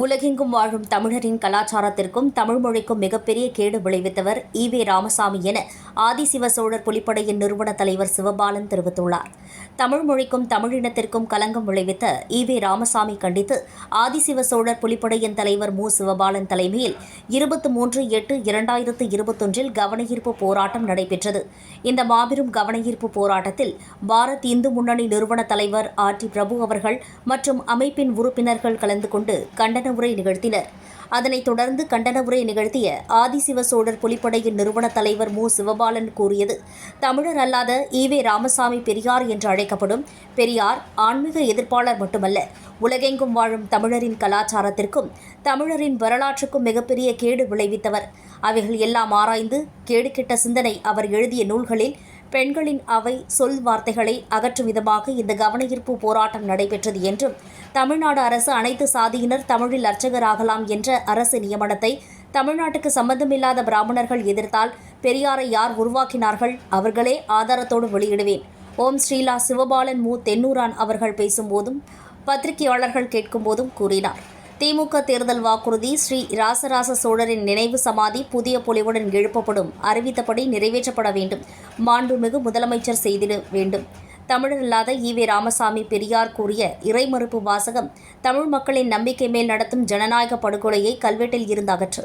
உலகெங்கும் வாழும் தமிழரின் கலாச்சாரத்திற்கும் தமிழ் மொழிக்கும் மிகப்பெரிய கேடு விளைவித்தவர் ஈ வே ராமசாமி என ஆதிசிவ சோழர் புலிப்படையின் நிறுவன தலைவர் சிவபாலன் தெரிவித்துள்ளார். தமிழ் மொழிக்கும் தமிழினத்திற்கும் களங்கம் விளைவித்த இ வி ராமசாமி கண்டித்து ஆதிசிவ சோழர் புலிப்படையின் தலைவர் மு. சிவபாலன் தலைமையில் இருபத்தி மூன்று எட்டு இரண்டாயிரத்து இருபத்தொன்றில் கவனஈர்ப்பு போராட்டம் நடைபெற்றது. இந்த மாபெரும் கவனஈர்ப்பு போராட்டத்தில் பாரத் இந்து முன்னணி நிறுவன தலைவர் ஆர் டி பிரபு அவர்கள் மற்றும் அமைப்பின் உறுப்பினர்கள் கலந்து கொண்டு கண்டன உரை நிகழ்த்தினர். அதனைத் தொடர்ந்து கண்டன உரை நிகழ்த்திய ஆதிசிவ சோழர் புலிப்படையின் நிறுவன தலைவர் மு. சிவபாலன் கூறியது தமிழர் அல்லாத ஈவே ராமசாமி பெரியார் என்று அழைக்கப்படும் பெரியார் ஆன்மீக எதிர்ப்பாளர் மட்டுமல்ல உலகெங்கும் வாழும் தமிழரின் கலாச்சாரத்திற்கும் தமிழரின் வரலாற்றுக்கும் மிகப்பெரிய கேடு விளைவித்தவர். அவைகள் எல்லாம் ஆராய்ந்து கேடு கெட்ட சிந்தனை அவர் எழுதிய நூல்களில் பெண்களின் அவை சொல் வார்த்தைகளை அகற்றும் விதமாக இந்த கவனஈர்ப்பு போராட்டம் நடைபெற்றது என்றும் தமிழ்நாடு அரசு அனைத்து சாதியினர் தமிழில் அர்ச்சகராகலாம் என்ற அரசு நியமனத்தை தமிழ்நாட்டுக்கு சம்பந்தமில்லாத பிராமணர்கள் எதிர்த்தால் பெரியாரை யார் உருவாக்கினார்கள் அவர்களே ஆதாரத்தோடு வெளியிடுவேன். ஓம் ஸ்ரீலா சிவபாலன் மு. தென்னூரான் அவர்கள் பேசும்போதும் பத்திரிகையாளர்கள் கேட்கும்போதும் கூறினார். திமுக தேர்தல் வாக்குறுதி ஸ்ரீ ராசராச சோழரின் நினைவு சமாதி புதிய பொலிவுடன் எழுப்பப்படும். அறிவித்தபடி நிறைவேற்றப்பட வேண்டும். மாண்புமிகு முதலமைச்சர் செய்திட வேண்டும். தமிழர் இல்லாத ஈவே ராமசாமி பெரியார் கூறிய இறைமறுப்பு வாசகம் தமிழ் மக்களின் நம்பிக்கை மேல் நடத்தும் ஜனநாயக படுகொலையை கல்வெட்டில் இருந்து அகற்று.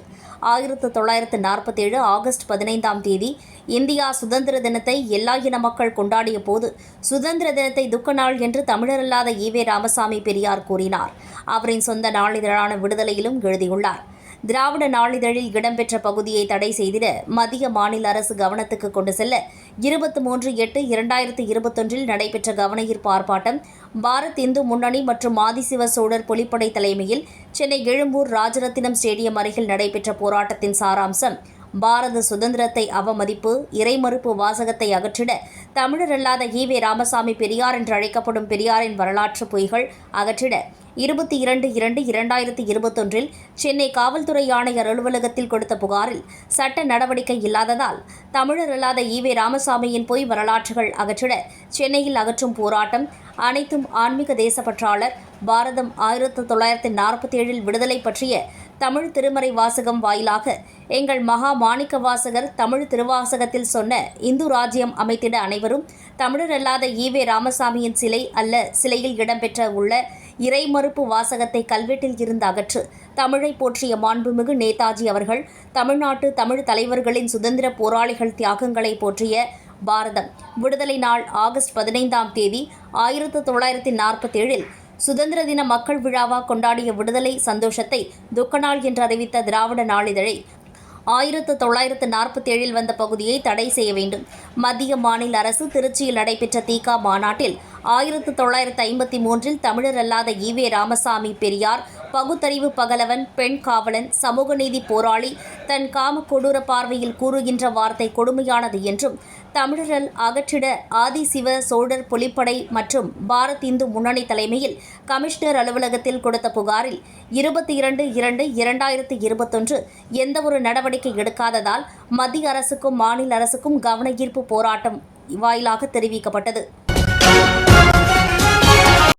ஆயிரத்து தொள்ளாயிரத்து நாற்பத்தேழு ஆகஸ்ட் பதினைந்தாம் தேதி இந்தியா சுதந்திர தினத்தை எல்லா இன மக்கள் கொண்டாடிய போது சுதந்திர தினத்தை துக்க நாள் என்று தமிழரல்லாத ஈவே ராமசாமி பெரியார் கூறினார். அவரின் சொந்த நாளிதழான விடுதலையிலும் எழுதியுள்ளார். திராவிட நாளிதழில் இடம்பெற்ற பகுதியை தடை செய்திட மத்திய மாநில அரசு கவனத்துக்கு கொண்டு செல்ல இருபத்தி மூன்று எட்டு இரண்டாயிரத்து இருபத்தொன்றில் நடைபெற்ற கவனஈர்ப்பு ஆர்ப்பாட்டம் பாரத் இந்து முன்னணி மற்றும் ஆதிசிவ சோழர் புலிப்படை தலைமையில் சென்னை எழும்பூர் ராஜரத்தினம் ஸ்டேடியம் அருகில் நடைபெற்ற போராட்டத்தின் சாராம்சம். பாரத சுதந்திரத்தை அவமதிப்பு இறைமறுப்பு வாசகத்தை அகற்றிட தமிழர் அல்லாத வே ராமசாமி பெரியார் என்று அழைக்கப்படும் பெரியாரின் வரலாற்று பொய்கள் அகற்றிட இருபத்தி இரண்டு இரண்டு இரண்டாயிரத்தி இருபத்தொன்றில் சென்னை காவல்துறை ஆணையர் அலுவலகத்தில் கொடுத்த புகாரில் சட்ட நடவடிக்கை இல்லாததால் தமிழர் அல்லாத வே ராமசாமியின் பொய் வரலாற்றுகள் அகற்றிட சென்னையில் அகற்றும் போராட்டம் அனைத்தும் ஆன்மீக தேசப்பற்றாளர் பாரதம் ஆயிரத்தி தொள்ளாயிரத்தி நாற்பத்தி ஏழில் விடுதலை பற்றிய தமிழ் திருமறை வாசகம் வாயிலாக எங்கள் மகா மாணிக்க வாசகர் தமிழ் திருவாசகத்தில் சொன்ன இந்து ராஜ்யம் அமைத்திட அனைவரும் தமிழர் அல்லாத ஈவே ராமசாமியின் சிலை அல்ல சிலையில் இடம்பெற்ற உள்ள இறைமறுப்பு வாசகத்தை கல்வெட்டில் இருந்து அகற்று தமிழை போற்றிய மாண்புமிகு நேதாஜி அவர்கள் தமிழ்நாட்டு தமிழ் தலைவர்களின் சுதந்திர போராளிகள் தியாகங்களை போற்றிய பாரதம். விடுதலை நாள் ஆகஸ்ட் பதினைந்தாம் தேதி ஆயிரத்து தொள்ளாயிரத்தி நாற்பத்தேழில் சுதந்திர தின மக்கள் விழாவா கொண்டாடிய விடுதலை சந்தோஷத்தை துக்கநாள் என்று அறிவித்த திராவிட நாளிதழை ஆயிரத்து தொள்ளாயிரத்து நாற்பத்தி ஏழில் வந்த பகுதியை தடை செய்ய வேண்டும். மத்திய மாநில அரசு திருச்சியில் நடைபெற்ற தீகா மாநாட்டில் ஆயிரத்து தொள்ளாயிரத்து ஐம்பத்தி மூன்றில் தமிழர் அல்லாத ஈவே ராமசாமி பெரியார் பகுத்தறிவு பகலவன் பெண் காவலன் சமூக நீதி போராளி தன் காம கொடூர பார்வையில் கூறுகின்ற வார்த்தை கொடுமையானது என்றும் தமிழர்கள் அகற்றிட ஆதிசிவ சோழர் புலிப்படை மற்றும் பாரத் இந்து முன்னணி தலைமையில் கமிஷனர் அலுவலகத்தில் கொடுத்த புகாரில் இருபத்தி இரண்டு இரண்டு இரண்டாயிரத்தி இருபத்தொன்று எந்தவொரு நடவடிக்கை எடுக்காததால் மத்திய அரசுக்கும் மாநில அரசுக்கும் கவன ஈர்ப்பு போராட்டம் வாயிலாக தெரிவிக்கப்பட்டது.